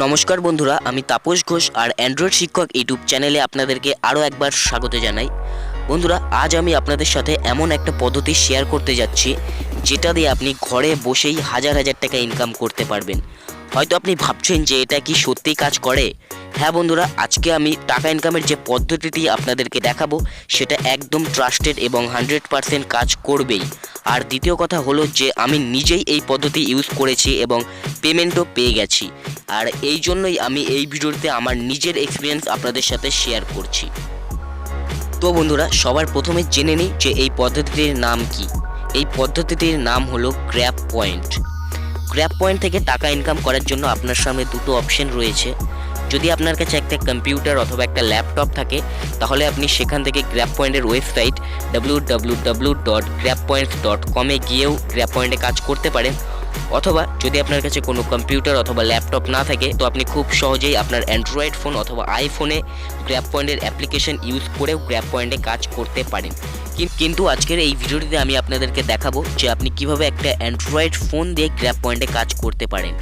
নমস্কার বন্ধুরা, আমি তাপস ঘোষ আর অ্যান্ড্রয়েড শিক্ষক ইউটিউব চ্যানেলে আপনাদেরকে আরও একবার স্বাগত জানাই। বন্ধুরা, আজ আমি আপনাদের সাথে এমন একটা পদ্ধতি শেয়ার করতে যাচ্ছি, যেটা দিয়ে আপনি ঘরে বসেই হাজার হাজার টাকা ইনকাম করতে পারবেন। হয়তো আপনি ভাবছেন যে এটা কি সত্যিই কাজ করে? হ্যাঁ বন্ধুরা, আজকে আমি টাকা ইনকামের যে পদ্ধতিটি আপনাদেরকে দেখাবো, সেটা একদম ট্রাস্টেড এবং হান্ড্রেড পারসেন্ট কাজ করবেই। আর দ্বিতীয় কথা হলো যে, আমি নিজেই এই পদ্ধতি ইউজ করেছি এবং পেমেন্টও পেয়ে গেছি। আর এই জন্যই আমি এই ভিডিওতে আমার নিজের এক্সপিরিয়েন্স আপনাদের সাথে শেয়ার করছি। তো বন্ধুরা, সবার প্রথমে জেনে নিই যে এই পদ্ধতিটির নাম কি। এই পদ্ধতিটির নাম হলো গ্র্যাপ পয়েন্ট গ্র্যাপ পয়েন্ট থেকে টাকা ইনকাম করার জন্য আপনার সামনে দুটো অপশন রয়েছে। যদি আপনার কাছে একটা কম্পিউটার অথবা একটা ল্যাপটপ থাকে, তাহলে আপনি সেখান থেকে গ্র্যাপ পয়েন্টের website W W W dot Grap point dot কমে গিয়েও গ্র্যাপ পয়েন্টে কাজ করতে পারেন। অথবা যদি আপনার কাছে কোনো কম্পিউটার অথবা ল্যাপটপ না থাকে, তো আপনি খুব সহজেই আপনার অ্যান্ড্রয়েড ফোন অথবা আইফোনে গ্র্যাপ পয়েন্টের অ্যাপ্লিকেশন ইউজ করেও গ্র্যাপ পয়েন্টে কাজ করতে পারেন। কিন্তু আজকের এই ভিডিওটিতে আমি আপনাদেরকে দেখাবো যে আপনি কীভাবে একটা অ্যান্ড্রয়েড ফোন দিয়ে গ্র্যাপ পয়েন্টে কাজ করতে পারেন।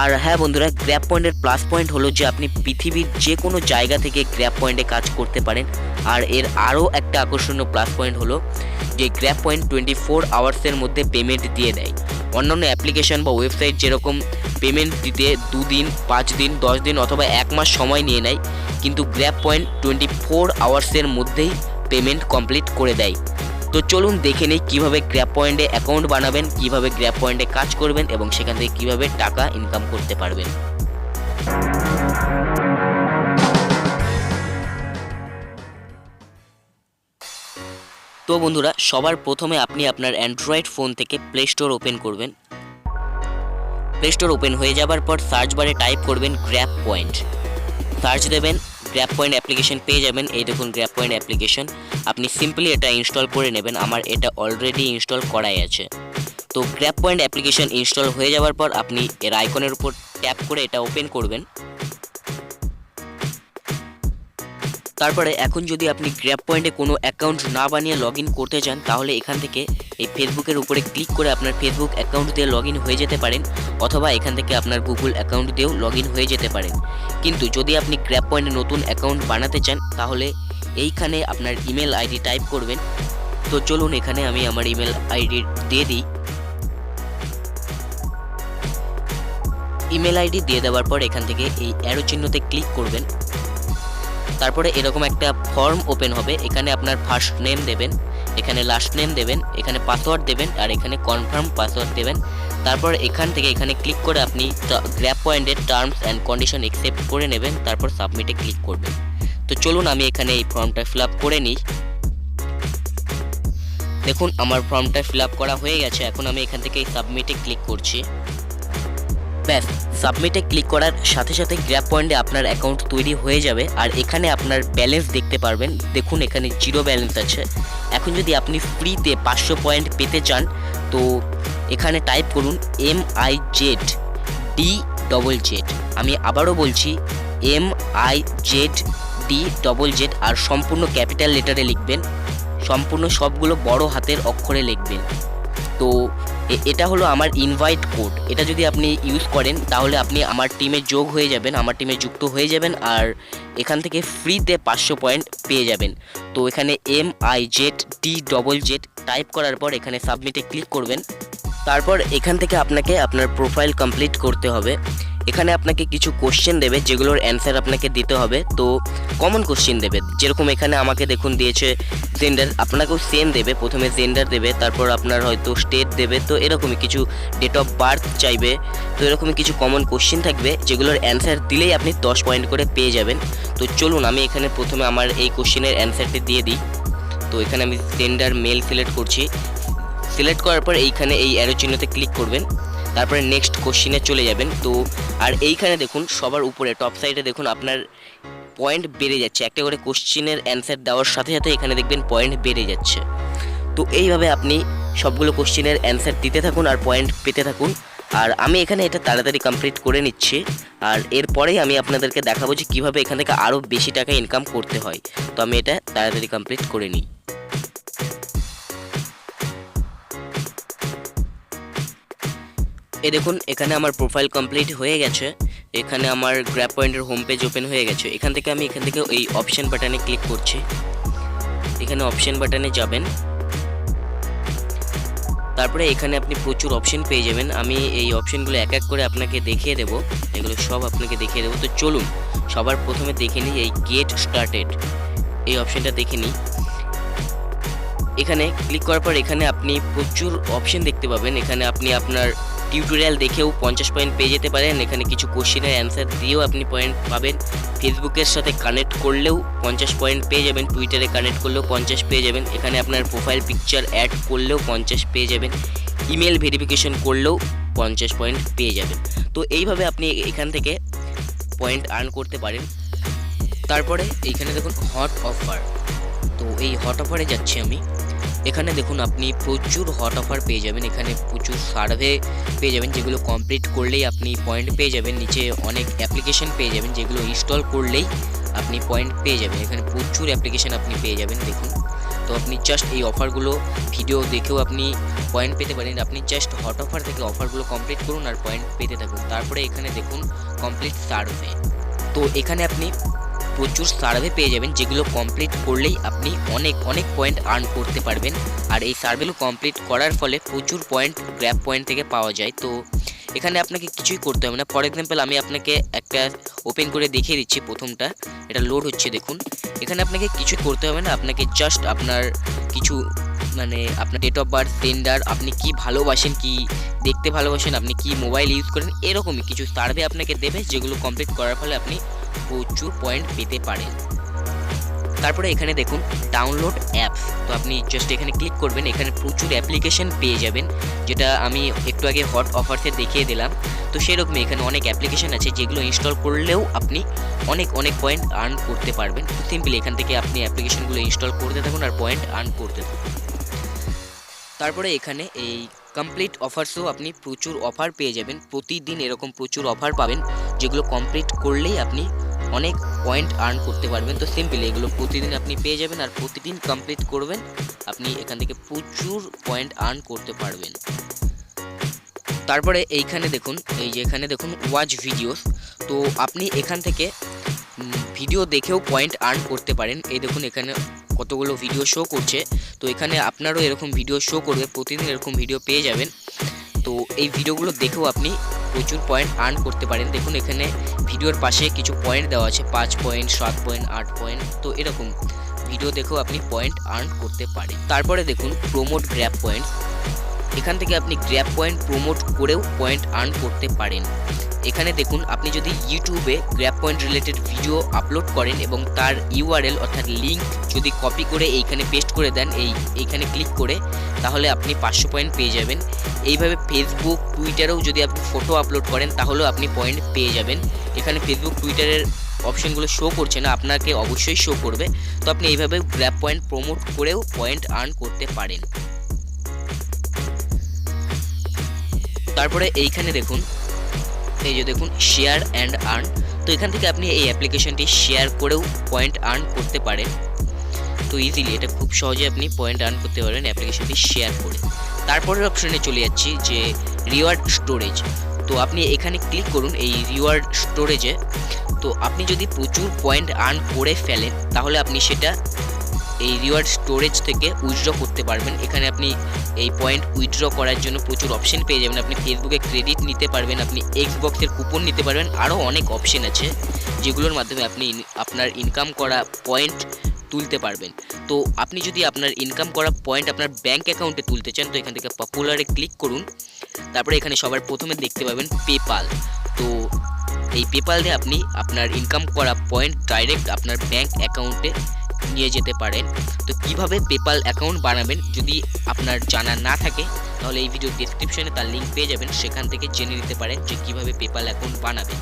আর হ্যাঁ বন্ধুরা গ্র্যাপ পয়েন্টের প্লাস পয়েন্ট হলো যে আপনি পৃথিবীর যে কোনো জায়গা থেকে গ্র্যাপ পয়েন্টে কাজ করতে পারেন। আর এর আরও একটা আকর্ষণীয় প্লাস পয়েন্ট হলো যে গ্র্যাপ পয়েন্ট টোয়েন্টি ফোর আওয়ার্সের মধ্যে পেমেন্ট দিয়ে দেয়। অন্যান্য অ্যাপ্লিকেশন বা ওয়েবসাইট যেরকম পেমেন্ট দিতে দুদিন পাঁচ দিন দশ দিন অথবা এক মাস সময় নিয়ে নেয়, কিন্তু গ্র্যাপ পয়েন্ট টোয়েন্টি ফোর আওয়ার্সের মধ্যেই পেমেন্ট কমপ্লিট করে দেয়। তো চলুন দেখে নিই কীভাবে গ্র্যাপ পয়েন্টে অ্যাকাউন্ট বানাবেন, কীভাবে গ্র্যাপ পয়েন্টে কাজ করবেন এবং সেখান থেকে কীভাবে টাকা ইনকাম করতে পারবেন। তো বন্ধুরা, সবার প্রথমে আপনি আপনার অ্যান্ড্রয়েড ফোন থেকে প্লে স্টোর ওপেন করবেন। প্লে স্টোর ওপেন হয়ে যাবার পর সার্চ বারে টাইপ করবেন গ্র্যাপ পয়েন্ট সার্চ দেবেন গ্র্যাপ পয়েন্ট অ্যাপ্লিকেশন পেয়ে যাবেন। এই দেখুন গ্র্যাপ পয়েন্ট অ্যাপ্লিকেশন আপনি সিম্পলি এটা ইনস্টল করে নেবেন। আমার এটা অলরেডি ইনস্টল করাই আছে। তো গ্র্যাপ পয়েন্ট অ্যাপ্লিকেশন ইনস্টল হয়ে যাওয়ার পর আপনি এর আইকনের উপর ট্যাপ করে এটা ওপেন করবেন। তারপরে এখন যদি আপনি গ্র্যাপ পয়েন্টে কোনো অ্যাকাউন্ট না বানিয়ে লগ করতে চান, তাহলে এখান থেকে এই ফেসবুকের উপরে ক্লিক করে আপনার ফেসবুক অ্যাকাউন্ট দিয়ে লগ হয়ে যেতে পারেন, অথবা এখান থেকে আপনার গুগল অ্যাকাউন্ট দিয়েও লগ হয়ে যেতে পারেন। কিন্তু যদি আপনি গ্র্যাপ পয়েন্টে নতুন অ্যাকাউন্ট বানাতে চান, তাহলে এইখানে আপনার ইমেল আইডি টাইপ করবেন। তো চলুন এখানে আমি আমার ইমেল আইডি দিয়ে দিই। ইমেল আইডি দিয়ে দেওয়ার পর এখান থেকে এই অ্যারো চিহ্নতে ক্লিক করবেন। তারপরে এরকম একটা ফর্ম ওপেন হবে। এখানে আপনার ফার্স্ট নেম দেবেন, এখানে লাস্ট নেম দেবেন, এখানে পাসওয়ার্ড দেবেন, আর এখানে কনফার্ম পাসওয়ার্ড দেবেন। তারপর এখান থেকে এখানে ক্লিক করে আপনি গ্র্যাপ পয়েন্টের টার্মস অ্যান্ড কন্ডিশন একসেপ্ট করে নেবেন, তারপর সাবমিটে ক্লিক করবেন। তো চলুন আমি এখানে এই ফর্মটা ফিল করে নিই। দেখুন, আমার ফর্মটা ফিল করা হয়ে গেছে, এখন আমি এখান থেকে সাবমিটে ক্লিক করছি। ব্যাস সাবমিটে ক্লিক করার সাথে সাথে গ্র্যাপ পয়েন্টে আপনার অ্যাকাউন্ট তৈরি হয়ে যাবে। আর এখানে আপনার ব্যালেন্স দেখতে পারবেন। দেখুন, এখানে জিরো ব্যালেন্স আছে। এখন যদি আপনি ফ্রিতে পাঁচশো পয়েন্ট পেতে চান, তো এখানে টাইপ করুন M I Z D double Z আমি আবারও বলছি M I Z D double Z আর সম্পূর্ণ ক্যাপিটাল লেটারে লিখবেন। সম্পূর্ণ সবগুলো বড় হাতের অক্ষরে লিখবেন। তো এটা হলো আমার ইনভাইট কোড এটা যদি আপনি ইউজ করেন, তাহলে আপনি আমার টিমে যোগ হয়ে যাবেন, আমার টিমে যুক্ত হয়ে যাবেন, আর এখান থেকে ফ্রিতে পাঁচশো পয়েন্ট পেয়ে যাবেন। তো এখানে M I Z T double Z type করার পর এখানে সাবমিটে ক্লিক করবেন। তারপর এখান থেকে আপনাকে আপনার প্রোফাইল কমপ্লিট করতে হবে। এখানে আপনাকে কিছু কোশ্চেন দেবে, যেগুলোর অ্যান্সার আপনাকে দিতে হবে। তো কমন কোশ্চেন দেবে। যেরকম এখানে আমাকে দেখুন দিয়েছে জেন্ডার আপনাকেও সেম দেবে। প্রথমে জেন্ডার দেবে, তারপর আপনার হয়তো স্টেট দেবে। তো এরকমই কিছু ডেট অফ বার্থ চাইবে। তো এরকমই কিছু কমন কোশ্চেন থাকবে, যেগুলোর অ্যান্সার দিলেই আপনি দশ পয়েন্ট করে পেয়ে যাবেন। তো চলুন, আমি এখানে প্রথমে আমার এই কোশ্চেনের অ্যান্সারটি দিয়ে দিই। তো এখানে আমি জেন্ডার মেল সিলেক্ট করছি। সিলেক্ট করার পর এইখানে এই অ্যারো চিহ্নতে ক্লিক করবেন। তারপরে নেক্সট কোশ্চিনে চলে যাবেন। তো, আর এইখানে দেখুন, সবার উপরে টপ সাইডে দেখুন, আপনার পয়েন্ট বেড়ে যাচ্ছে। একটা করে কোশ্চিনের অ্যান্সার দেওয়ার সাথে সাথে এখানে দেখবেন পয়েন্ট বেড়ে যাচ্ছে। তো এইভাবে আপনি সবগুলো কোশ্চিনের অ্যান্সার দিতে থাকুন আর পয়েন্ট পেতে থাকুন। আর আমি এখানে এটা তাড়াতাড়ি কমপ্লিট করে নিচ্ছি। আর এরপরেই আমি আপনাদেরকে দেখাবো যে কীভাবে এখান থেকে আরও বেশি টাকা ইনকাম করতে হয়। তো আমি এটা তাড়াতাড়ি কমপ্লিট করে নিই। এ দেখুন, এখানে আমার প্রোফাইল কমপ্লিট হয়ে গেছে। এখানে আমার গ্র্যাব পয়েন্টের হোম পেজ ওপেন হয়ে গেছে। এখান থেকে আমি এখান থেকে এই অপশন বাটনে ক্লিক করছি। এখানে অপশন বাটনে যাবেন। তারপরে এখানে আপনি প্রচুর অপশন পেয়ে যাবেন। আমি এই অপশনগুলো এক এক করে আপনাকে দেখিয়ে দেবো। এগুলো সব আপনাকে দেখিয়ে দেবো। তো চলুন, সবার প্রথমে দেখে নিই এই গেট স্টার্টেড এই অপশনটা দেখে নিই। এখানে ক্লিক করার পর এখানে আপনি প্রচুর অপশন দেখতে পাবেন। এখানে আপনি আপনার টিউটোরিয়াল দেখেও পঞ্চাশ পয়েন্ট পেয়ে যেতে পারেন। এখানে কিছু কোশ্চেনের অ্যান্সার দিয়েও আপনি পয়েন্ট পাবেন। ফেসবুকের সাথে কানেক্ট করলেও পঞ্চাশ পয়েন্ট পেয়ে যাবেন। টুইটারে কানেক্ট করলেও পঞ্চাশ পেয়ে যাবেন। এখানে আপনার প্রোফাইল পিকচার অ্যাড করলেও পঞ্চাশ পেয়ে যাবেন। ইমেল ভেরিফিকেশন করলেও পঞ্চাশ পয়েন্ট পেয়ে যাবেন। তো এইভাবে আপনি এখান থেকে পয়েন্ট আর্ন করতে পারেন। তারপরে এইখানে দেখুন হট অফার তো এই হট অফারে যাচ্ছি আমি। এখানে দেখুন আপনি প্রচুর হট অফার পেয়ে যাবেন। এখানে প্রচুর সার্ভে পেয়ে যাবেন, যেগুলো কমপ্লিট করলেই আপনি পয়েন্ট পেয়ে যাবেন। নিচে অনেক অ্যাপ্লিকেশন পেয়ে যাবেন, যেগুলো ইনস্টল করলেই আপনি পয়েন্ট পেয়ে যাবেন। এখানে প্রচুর অ্যাপ্লিকেশন আপনি পেয়ে যাবেন, দেখুন। তো আপনি জাস্ট এই অফারগুলো ভিডিও দেখেও আপনি পয়েন্ট পেতে পারেন। আপনি জাস্ট হট অফার থেকে অফারগুলো কমপ্লিট করুন আর পয়েন্ট পেতে থাকুন। তারপরে এখানে দেখুন কমপ্লিট সার্ভে তো এখানে আপনি প্রচুর সার্ভে পেয়ে যাবেন, যেগুলো কমপ্লিট করলেই আপনি অনেক অনেক পয়েন্ট আর্ন করতে পারবেন। আর এই সার্ভেগুলো কমপ্লিট করার ফলে প্রচুর পয়েন্ট গ্র্যাপ পয়েন্ট থেকে পাওয়া যায়। তো এখানে আপনাকে কিছুই করতে হবে না। ফর এক্সাম্পল আমি আপনাকে একটা ওপেন করে দেখিয়ে দিচ্ছি প্রথমটা। এটা লোড হচ্ছে, দেখুন। এখানে আপনাকে কিছু করতে হবে না। আপনাকে জাস্ট আপনার কিছু মানে আপনার ডেট অফ বার্থ সেন্ডার আপনি কি ভালোবাসেন, কি দেখতে ভালোবাসেন, আপনি কি মোবাইল ইউজ করেন, এরকমই কিছু সার্ভে আপনাকে দেবে, যেগুলো কমপ্লিট করার ফলে আপনি প্রচুর পয়েন্ট পেতে পারেন তারপরে এখানে দেখুন ডাউনলোড অ্যাপস তো আপনি জাস্ট এখানে ক্লিক করবেন, এখানে প্রচুর অ্যাপ্লিকেশন পেয়ে যাবেন, যেটা আমি একটু আগে হট অফারসে দেখিয়ে দিলাম। তো সেরকমই এখানে অনেক অ্যাপ্লিকেশন আছে যেগুলো ইনস্টল করলেও আপনি অনেক অনেক পয়েন্ট আর্ন করতে পারবেন। সিম্পলি এখান থেকে আপনি অ্যাপ্লিকেশনগুলো ইনস্টল করতে থাকুন আর পয়েন্ট আর্ন করতে থাকুন। তারপরে এখানে এই কমপ্লিট অফার্সও আপনি প্রচুর অফার পেয়ে যাবেন। প্রতিদিন এরকম প্রচুর অফার পাবেন, যেগুলো কমপ্লিট করলেই আপনি অনেক পয়েন্ট আর্ন করতে পারবেন। তো সিম্পলি এগুলো প্রতিদিন আপনি পেয়ে যাবেন আর প্রতিদিন কমপ্লিট করবেন, আপনি এখান থেকে প্রচুর পয়েন্ট আর্ন করতে পারবেন। তারপরে এইখানে দেখুন, এই যে এখানে দেখুন ওয়াচ ভিডিওস তো আপনি এখান থেকে ভিডিও দেখেও পয়েন্ট আর্ন করতে পারেন। এই দেখুন এখানে কতগুলো ভিডিও শো করছে। তো এখানে আপনারও এরকম ভিডিও শো করবে, প্রতিদিন এরকম ভিডিও পেয়ে যাবেন। তো এই ভিডিওগুলো দেখেও আপনি প্রচুর পয়েন্ট আর্ন করতে পারেন। দেখুন, এখানে ভিডিওর পাশে কিছু পয়েন্ট দেওয়া আছে, পাঁচ পয়েন্ট সাত পয়েন্ট আট পয়েন্ট তো এরকম ভিডিও দেখেও আপনি পয়েন্ট আর্ন করতে পারেন। তারপরে দেখুন প্রোমোট গ্র্যাপ পয়েন্ট এখান থেকে আপনি গ্র্যাপ পয়েন্ট প্রোমোট করেও পয়েন্ট আর্ন করতে পারেন। এখানে দেখুন, আপনি যদি ইউটিউবে Grap point related video upload করেন এবং তার ইউআরএল অর্থাৎ লিঙ্ক যদি কপি করে এইখানে পেস্ট করে দেন, এই, এইখানে ক্লিক করে, তাহলে আপনি পাঁচশো পয়েন্ট পেয়ে যাবেন। এইভাবে ফেসবুক টুইটারেও যদি আপনি ফটো আপলোড করেন, তাহলেও আপনি পয়েন্ট পেয়ে যাবেন। এখানে ফেসবুক টুইটারের অপশনগুলো শো করছে না, আপনাকে অবশ্যই শো করবে। তো আপনি এইভাবে গ্র্যাপ পয়েন্ট প্রমোট করেও পয়েন্ট আর্ন করতে পারেন। তারপরে এইখানে দেখুন এই যে দেখুন শেয়ার অ্যান্ড আর্ন তো এখান থেকে আপনি এই অ্যাপ্লিকেশনটি শেয়ার করেও পয়েন্ট আর্ন করতে পারেন। তো ইজিলি এটা খুব সহজে আপনি পয়েন্ট আর্ন করতে পারেন অ্যাপ্লিকেশনটি শেয়ার করে। তারপরের অপশনে চলে যাচ্ছি যে রিওয়ার্ড স্টোরেজ তো আপনি এখানে ক্লিক করুন এই রিওয়ার্ড স্টোরেজে তো আপনি যদি প্রচুর পয়েন্ট আর্ন করে ফেলেন, তাহলে আপনি সেটা এই রিওয়ার্ড স্টোরেজ থেকে উইথড্র করতে পারবেন। এখানে আপনি এই পয়েন্ট উইথড্র করার জন্য প্রচুর অপশন পেয়ে যাবেন। আপনি ফেসবুকে ক্রেডিট নিতে পারবেন, আপনি এক্স বক্সের কুপন নিতে পারবেন। আরও অনেক অপশন আছে, যেগুলোর মাধ্যমে আপনি আপনার ইনকাম করা পয়েন্ট তুলতে পারবেন। তো আপনি যদি আপনার ইনকাম করা পয়েন্ট আপনার ব্যাঙ্ক অ্যাকাউন্টে তুলতে চান, তো এখান থেকে পপুলারে ক্লিক করুন। তারপরে এখানে সবার প্রথমে দেখতে পাবেন পেপাল তো এই পেপাল দিয়ে আপনি আপনার ইনকাম করা পয়েন্ট ডাইরেক্ট আপনার ব্যাঙ্ক অ্যাকাউন্টে নিয়ে যেতে পারেন। তো কীভাবে পেপাল অ্যাকাউন্ট বানাবেন যদি আপনার জানা না থাকে, তাহলে এই ভিডিও ডেসক্রিপশনে তার লিঙ্ক পেয়ে যাবেন। সেখান থেকে জেনে নিতে পারেন যে কীভাবে পেপাল অ্যাকাউন্ট বানাবেন।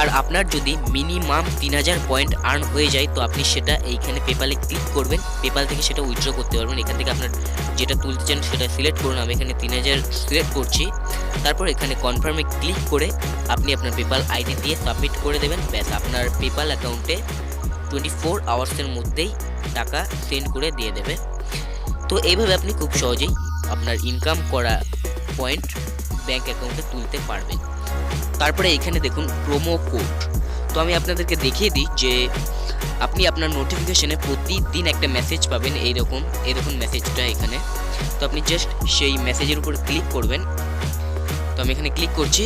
আর আপনার যদি মিনিমাম তিন হাজার পয়েন্ট আর্ন হয়ে যায়, তো আপনি সেটা এইখানে পেপালে ক্লিক করবেন। পেপাল থেকে সেটা উইথড্র করতে পারবেন। এখান থেকে আপনার যেটা তুলতে চান সেটা সিলেক্ট করুন। আমি এখানে তিন হাজার সিলেক্ট করছি। তারপর এখানে কনফার্মে ক্লিক করে আপনি আপনার পেপাল আইডি দিয়ে সাবমিট করে দেবেন। ব্যাস, আপনার পেপাল অ্যাকাউন্টে টোয়েন্টি ফোর আওয়ার্সের মধ্যেই টাকা সেন্ড করে দিয়ে দেবে। তো এইভাবে আপনি খুব সহজেই আপনার ইনকাম করা পয়েন্ট ব্যাঙ্ক অ্যাকাউন্টে তুলতে পারবেন। তারপরে এখানে দেখুন প্রোমো কোড তো আমি আপনাদেরকে দেখিয়ে দিই যে আপনি আপনার নোটিফিকেশনে প্রতিদিন একটা মেসেজ পাবেন, এইরকম এই দেখুন মেসেজটা এখানে। তো আপনি জাস্ট সেই মেসেজের উপর ক্লিক করবেন। আমি এখানে ক্লিক করছি,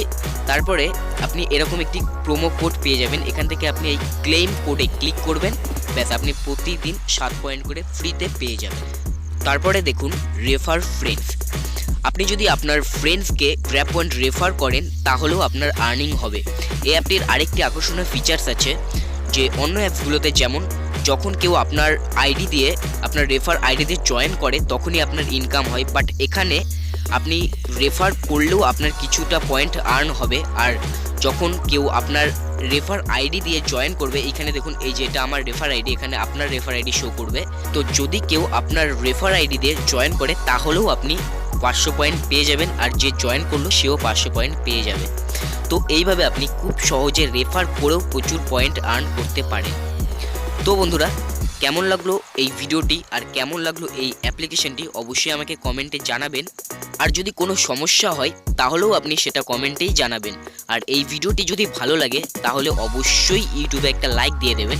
তারপরে আপনি এরকম একটি প্রোমো কোড পেয়ে যাবেন। এখান থেকে আপনি এই ক্লেম কোডে ক্লিক করবেন, ব্যাস আপনি প্রতিদিন সাত পয়েন্ট করে ফ্রিতে পেয়ে যাবেন। তারপরে দেখুন রেফার ফ্রেন্ডস আপনি যদি আপনার ফ্রেন্ডসকে গ্র্যাপ পয়েন্ট রেফার করেন, তাহলেও আপনার আর্নিং হবে। এই অ্যাপটির আরেকটি আকর্ষণীয় ফিচার্স আছে, যে অন্য অ্যাপসগুলোতে যেমন, যখন কেউ আপনার আইডি দিয়ে, আপনার রেফার আইডি দিয়ে জয়েন করে, তখনই আপনার ইনকাম হয়। বাট এখানে আপনি রেফার করলেও আপনার কিছুটা পয়েন্ট আর্ন হবে। আর যখন কেউ আপনার রেফার আইডি দিয়ে জয়েন করবে, এখানে দেখুন এই যে এটা আমার রেফার আইডি এখানে আপনার রেফার আইডি শো করবে। তো যদি কেউ আপনার রেফার আইডি দিয়ে জয়েন করে, তাহলেও আপনি পাঁচশো পয়েন্ট পেয়ে যাবেন, আর যে জয়েন করল, সেও পাঁচশো পয়েন্ট পেয়ে যাবে। তো এইভাবে আপনি খুব সহজে রেফার করেও প্রচুর পয়েন্ট আর্ন করতে পারেন। তো বন্ধুরা কেমন লাগল এই ভিডিওটি আর কেমন লাগল এই অ্যাপ্লিকেশনটি অবশ্যই আমাকে কমেন্টে জানাবেন। আর যদি কোনো সমস্যা হয়, তাহলেও আপনি সেটা কমেন্টেই জানাবেন। আর এই ভিডিওটি যদি ভালো লাগে, তাহলে অবশ্যই ইউটিউবে একটা লাইক দিয়ে দেবেন।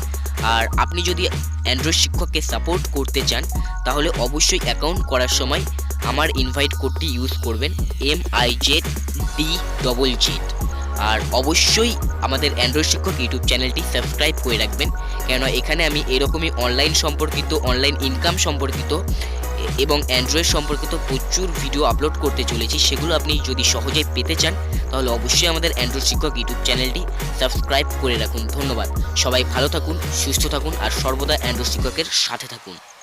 আর আপনি যদি অ্যান্ড্রয়েড শিক্ষককে সাপোর্ট করতে চান, তাহলে অবশ্যই অ্যাকাউন্ট করার সময় আমার ইনভাইট কোডটি ইউজ করবেন M I Z D double Z আর অবশ্যই আমাদের অ্যান্ড্রয়েড শিক্ষক ইউটিউব চ্যানেলটি সাবস্ক্রাইব করে রাখবেন। কেননা এখানে আমি এরকমই অনলাইন সম্পর্কিত অনলাইন ইনকাম সম্পর্কিত এবং অ্যান্ড্রয়েড সম্পর্কিত প্রচুর ভিডিও আপলোড করতে চলেছি। সেগুলো আপনি যদি সহজে পেতে চান, তাহলে অবশ্যই আমাদের অ্যান্ড্রয়েড শিক্ষক ইউটিউব চ্যানেলটি সাবস্ক্রাইব করে রাখুন। ধন্যবাদ। সবাই ভালো থাকুন, সুস্থ থাকুন, আর সর্বদা অ্যান্ড্রয়েড শিক্ষকের সাথে থাকুন।